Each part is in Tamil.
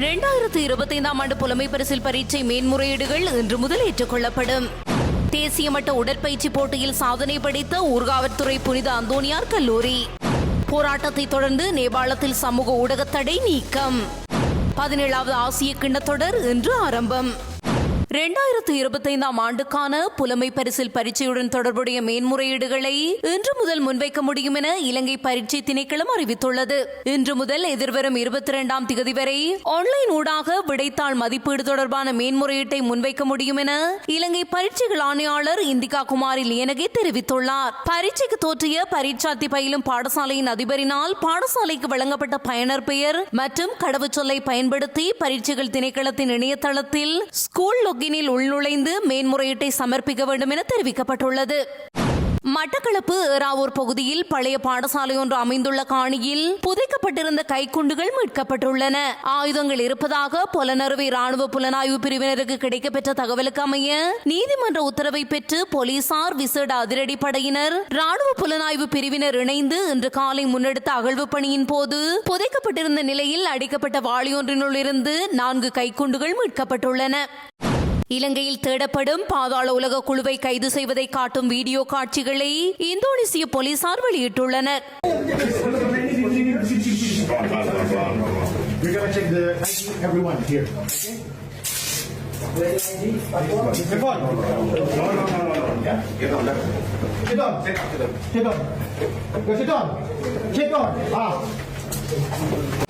இரண்டாயிரத்து இருபத்தைந்தாம் ஆண்டு புலமை பரிசில் பரீட்சை மேன்முறையீடுகள் இன்று முதல் ஏற்றுக்கொள்ளப்படும் தேசிய மட்ட உடற்பயிற்சி போட்டியில் சாதனை படைத்த ஊர்காவற்துறை புனித அந்தோனியார் கல்லூரி. போராட்டத்தை தொடர்ந்து நேபாளத்தில் சமூக ஊடக தடை நீக்கம். பதினேழாவது ஆசிய கிண்ணத்தொடர் இன்று ஆரம்பம். இரண்டாயிரத்து இருபத்தைந்தாம் ஆண்டுக்கான புலமை பரிசில் பரீட்சையுடன் தொடர்புடைய மேன்முறையீடுகளை இன்று முதல் முன்வைக்க முடியும் என இலங்கை பரீட்சை திணைக்களம் அறிவித்துள்ளது. இன்று முதல் எதிர்வரும் இருபத்தி இரண்டாம் திகதி வரை ஆன்லைன் ஊடாக விடைத்தாள் மதிப்பீடு தொடர்பான மேன்முறையீட்டை முன்வைக்க முடியும் என இலங்கை பரீட்சைகள் ஆணையாளர் இந்திகா குமாரி லியனகே தெரிவித்துள்ளார். பரீட்சைக்கு தோற்றிய பரீட்சார்த்தி பயிலும் பாடசாலையின் அதிபரினால் பாடசாலைக்கு வழங்கப்பட்ட பயனர் பெயர் மற்றும் கடவுச்சொல்லை பயன்படுத்தி பரீட்சைகள் திணைக்களத்தின் இணையதளத்தில் ஸ்கூல் லாகினில் உள்நுழைந்து மேன்முறையீட்டை சமர்ப்பிக்க வேண்டும் என தெரிவிக்கப்பட்டுள்ளது. மட்டக்களப்பு ஏறாவூர் பகுதியில் பழைய பாடசாலை ஒன்று அமைந்துள்ள காணியில் புதைக்கப்பட்டிருந்த கைக்குண்டுகள் மீட்கப்பட்டுள்ளன. ஆயுதங்கள் இருப்பதாக புலனறுவை ராணுவ புலனாய்வு பிரிவினருக்கு கிடைக்கப்பெற்ற தகவலுக்கு அமைய நீதிமன்ற உத்தரவை பெற்று போலீசார் விசேட அதிரடிப்படையினர் ராணுவ புலனாய்வு பிரிவினர் இணைந்து இன்று காலை முன்னெடுத்த அகழ்வு பணியின் போது புதைக்கப்பட்டிருந்த நிலையில் அடிக்கப்பட்ட வாளியொன்றினுள் இருந்து நான்கு கைக்குண்டுகள் மீட்கப்பட்டுள்ளன. இலங்கையில் தேடப்படும் பாதாள உலக குழுவை கைது செய்வதை காட்டும் வீடியோ காட்சிகளை இந்தோனேசிய போலீசார் வெளியிட்டுள்ளனர் We're gonna Sit down. Sit down. Sit down. Ah.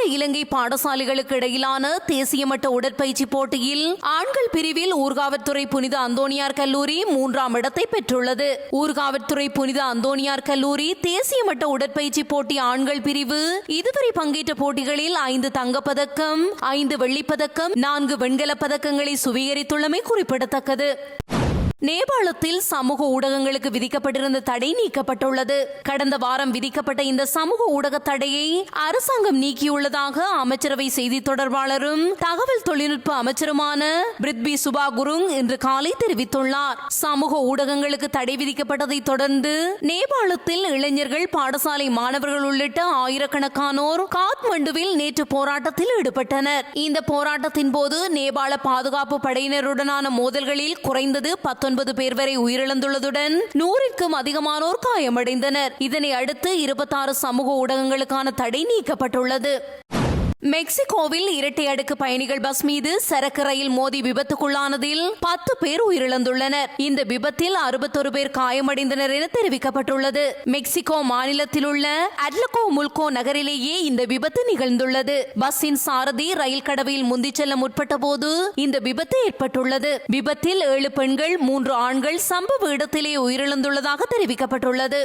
அகில இலங்கை பாடசாலைகளுக்கு இடையிலான தேசிய மட்ட உடற்பயிற்சி போட்டியில் ஆண்கள் பிரிவில் ஊர்காவற்துறை புனித அந்தோனியார் கல்லூரி மூன்றாம் இடத்தை பெற்றுள்ளது. ஊர்காவற்துறை புனித அந்தோனியார் கல்லூரி தேசிய மட்ட உடற்பயிற்சி போட்டி ஆண்கள் பிரிவு இதுவரை பங்கேற்ற போட்டிகளில் ஐந்து தங்கப்பதக்கம் ஐந்து வெள்ளிப்பதக்கம் நான்கு வெண்கலப் பதக்கங்களை சுவீகரித்துள்ளமை குறிப்பிடத்தக்கது. நேபாளத்தில் சமூக ஊடகங்களுக்கு விதிக்கப்பட்டிருந்த தடை நீக்கப்பட்டுள்ளது. கடந்த வாரம் விதிக்கப்பட்ட இந்த சமூக ஊடக தடையை அரசாங்கம் நீக்கியுள்ளதாக அமைச்சரவை செய்தி தொடர்பாளரும் தகவல் தொழில்நுட்ப அமைச்சருமான பிரித்பி சுபா குருங் இன்று காலை தெரிவித்துள்ளார். சமூக ஊடகங்களுக்கு தடை விதிக்கப்பட்டதை தொடர்ந்து நேபாளத்தில் இளைஞர்கள் பாடசாலை மாணவர்கள் உள்ளிட்ட ஆயிரக்கணக்கானோர் காத்மண்டுவில் நேற்று போராட்டத்தில் ஈடுபட்டனர். இந்த போராட்டத்தின் போது நேபாள பாதுகாப்பு படையினருடனான மோதல்களில் குறைந்தது பத்தொன்பது பேர் வரை உயிரிழந்துள்ளதுடன் நூறிற்கும் அதிகமானோர் காயமடைந்தனர். இதனை அடுத்து இருபத்தாறு சமூக ஊடகங்களுக்கான தடை நீக்கப்பட்டுள்ளது. மெக்சிகோவில் இரட்டை அடுக்கு பயணிகள் பஸ் மீது சரக்கு ரயில் மோதி விபத்துக்குள்ளானதில் பத்து பேர் உயிரிழந்துள்ளனர். இந்த விபத்தில் அறுபத்தொரு பேர் காயமடைந்தனர் என தெரிவிக்கப்பட்டுள்ளது. மெக்சிகோ மாநிலத்தில் உள்ள அட்லகோ முல்கோ நகரிலேயே இந்த விபத்து நிகழ்ந்துள்ளது. பஸ்ஸின் சாரதி ரயில் கடவையில் முந்திச் செல்ல முற்பட்ட போது இந்த விபத்து ஏற்பட்டுள்ளது. விபத்தில் ஏழு பெண்கள் மூன்று ஆண்கள் சம்பவ இடத்திலே உயிரிழந்துள்ளதாக தெரிவிக்கப்பட்டுள்ளது.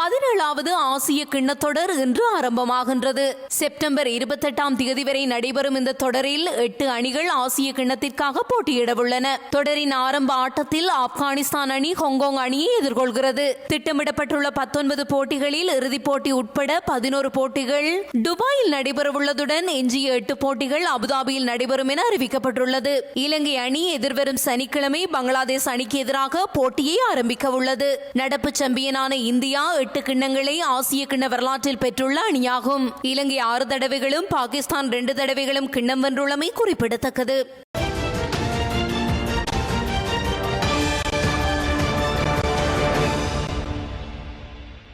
பதினேழாவது ஆசிய கிண்ணத்தொடர் இன்று ஆரம்பமாகின்றது. செப்டம்பர் இருபத்தெட்டாம் தேதி வரை நடைபெறும் இந்த தொடரில் எட்டு அணிகள் ஆசிய கிண்ணத்திற்காக போட்டியிடவுள்ளன. தொடரின் ஆரம்ப ஆட்டத்தில் ஆப்கானிஸ்தான் அணி ஹாங்காங் அணியை எதிர்கொள்கிறது. திட்டமிடப்பட்டுள்ள பத்தொன்பது போட்டிகளில் இறுதிப் போட்டி உட்பட பதினோரு போட்டிகள் துபாயில் நடைபெறவுள்ளதுடன் எஞ்சிய எட்டு போட்டிகள் அபுதாபியில் நடைபெறும் என அறிவிக்கப்பட்டுள்ளது. இலங்கை அணி எதிர்வரும் சனிக்கிழமை பங்களாதேஷ் அணிக்கு எதிராக போட்டியை ஆரம்பிக்க உள்ளது நடப்பு சாம்பியனான இந்தியா எட்டு கிண்ணங்களை ஆசிய கிண்ண வரலாற்றில் பெற்றுள்ள அணியாகும். இலங்கை ஆறு தடவைகளும் பாகிஸ்தான் இரண்டு தடவைகளும் கிண்ணம் வென்றுள்ளமை குறிப்பிடத்தக்கது.